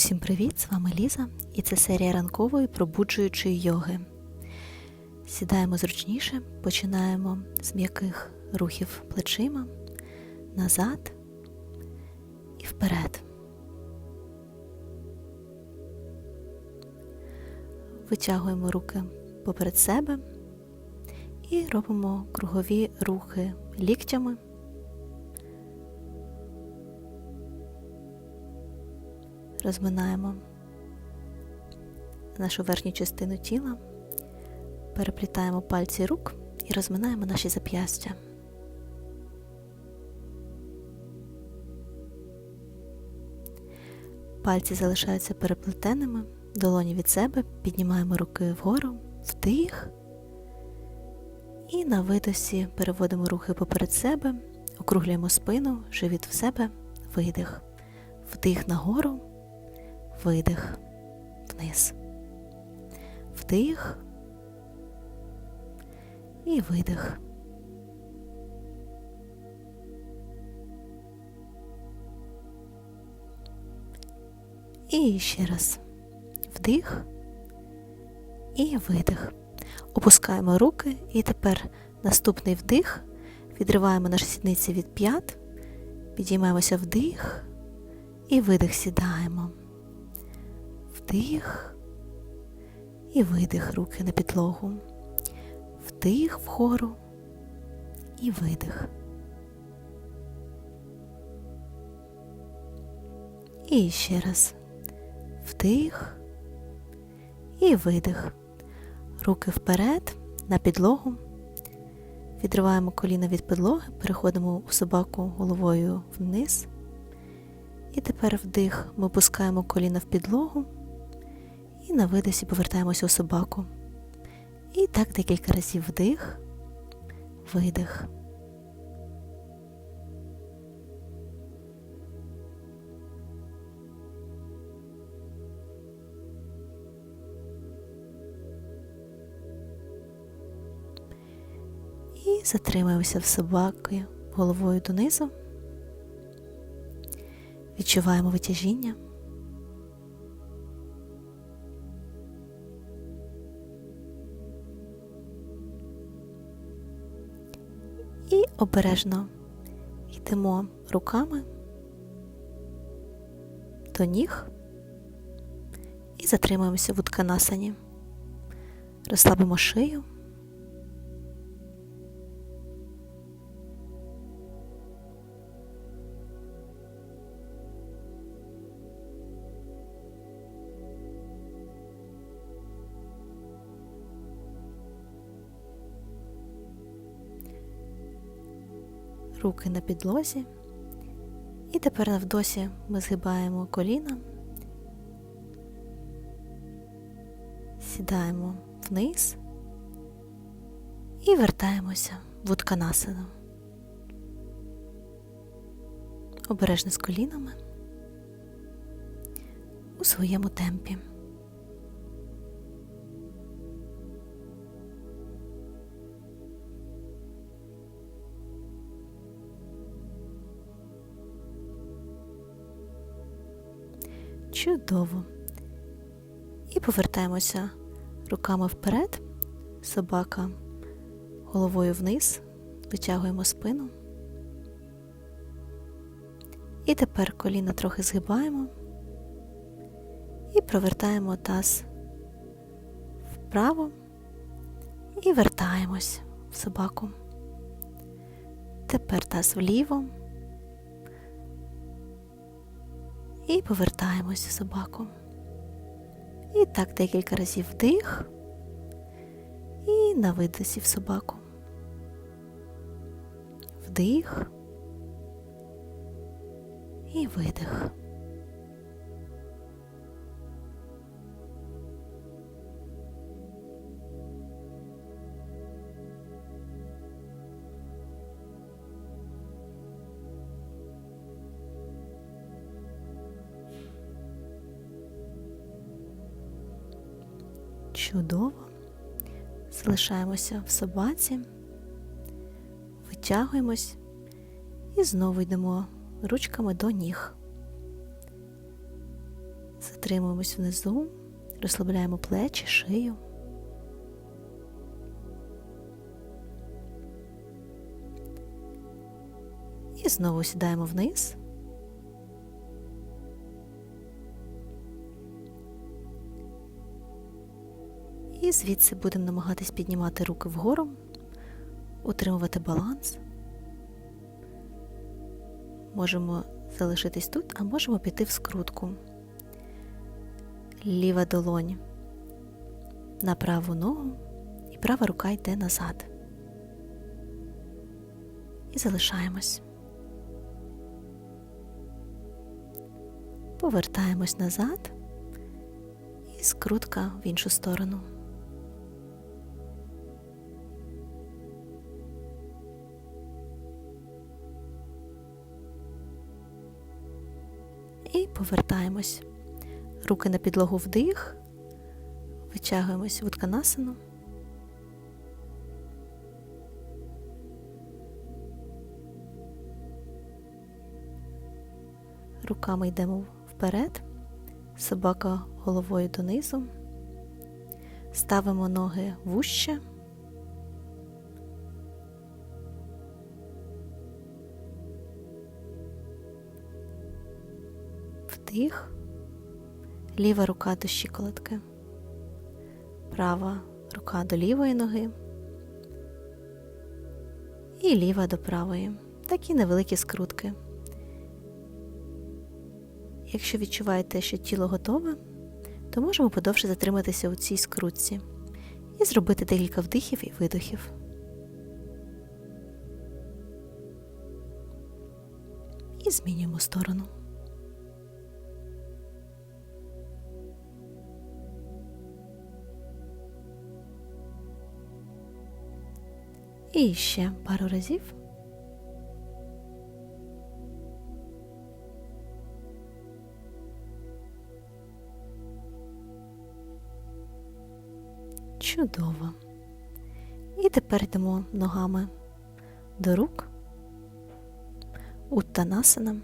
Усім привіт! З вами Ліза, і це серія ранкової пробуджуючої йоги. Сідаємо зручніше, починаємо з м'яких рухів плечима, назад і вперед. Витягуємо руки поперед себе і робимо кругові рухи ліктями. Розминаємо нашу верхню частину тіла, переплітаємо пальці рук і розминаємо наші зап'ястя. Пальці залишаються переплетеними, долоні від себе, піднімаємо руки вгору, вдих. І на видосі переводимо рухи поперед себе, округлюємо спину, живіт в себе, видих. Вдих нагору, видих вниз. Вдих і видих. І ще раз. Вдих і видих. Опускаємо руки і тепер наступний вдих. Відриваємо наші сідниці від п'ят, підіймаємося вдих і видих сідаємо. Вдих і видих руки на підлогу. Вдих вгору і видих. І ще раз. Вдих і видих. Руки вперед на підлогу. Відриваємо коліна від підлоги, переходимо у собаку головою вниз. І тепер вдих ми опускаємо коліна в підлогу і на видосі повертаємося у собаку. І так декілька разів вдих, видих. І затримаємося в собаки головою донизу. Відчуваємо витяжіння. Обережно йдемо руками до ніг і затримуємося в утканасані. Розслабимо шию. Руки на підлозі. І тепер навдосі ми згибаємо коліна, сідаємо вниз і вертаємося в утканасану. Обережно з колінами у своєму темпі. Чудово. І повертаємося руками вперед, собака головою вниз, витягуємо спину. І тепер коліна трохи згибаємо і провертаємо таз вправо і вертаємось в собаку. Тепер таз вліво. І повертаємось в собаку. І так декілька разів вдих і на видосі в собаку. Вдих і видих. Чудово. Залишаємося в собаці, витягуємось і знову йдемо ручками до ніг. Затримуємось внизу, розслабляємо плечі, шию. І знову сідаємо вниз. І звідси будемо намагатись піднімати руки вгору, утримувати баланс. Можемо залишитись тут, а можемо піти в скрутку. Ліва долонь на праву ногу і права рука йде назад. І залишаємось. Повертаємось назад і скрутка в іншу сторону. І повертаємось. Руки на підлогу вдих, витягуємось в утканасану. Руками йдемо вперед, собака головою донизу, ставимо ноги вуще. Вдих, ліва рука до щиколотки, права рука до лівої ноги і ліва до правої. Такі невеликі скрутки. Якщо відчуваєте, що тіло готове, то можемо подовше затриматися у цій скрутці і зробити декілька вдихів і видохів. І змінюємо сторону. І ще пару разів. Чудово. І тепер йдемо ногами до рук, уттанасана.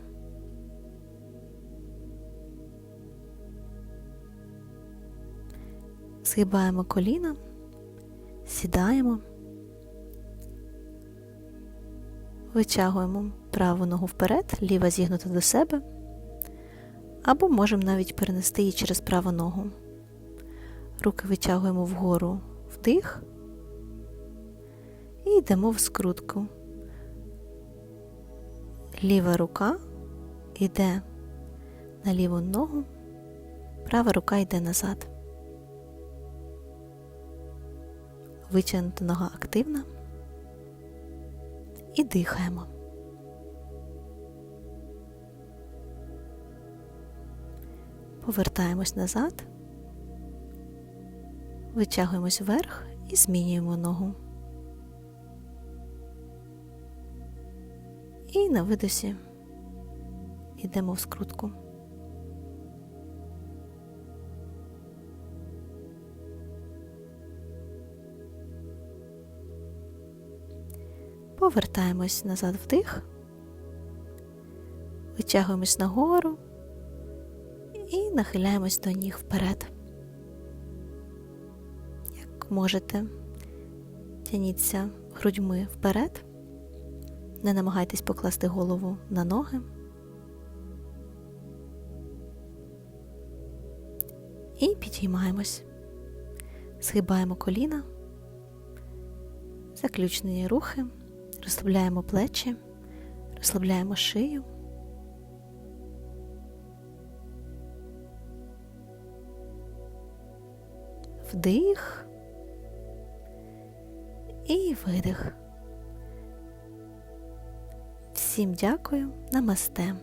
Згибаємо коліна, сідаємо, витягуємо праву ногу вперед, ліва зігнута до себе, або можемо навіть перенести її через праву ногу. Руки витягуємо вгору вдих і йдемо в скрутку. Ліва рука йде на ліву ногу, права рука йде назад. Витягнута нога активна і дихаємо. Повертаємось назад. Витягуємось вверх і змінюємо ногу. І на видосі йдемо в скрутку. Повертаємось назад вдих, витягуємось нагору і нахиляємось до ніг вперед. Як можете, тяніться грудьми вперед, не намагайтесь покласти голову на ноги. І підіймаємось, згибаємо коліна, заключні рухи, розслабляємо плечі, розслабляємо шию. Вдих і видих. Всім дякую, намасте.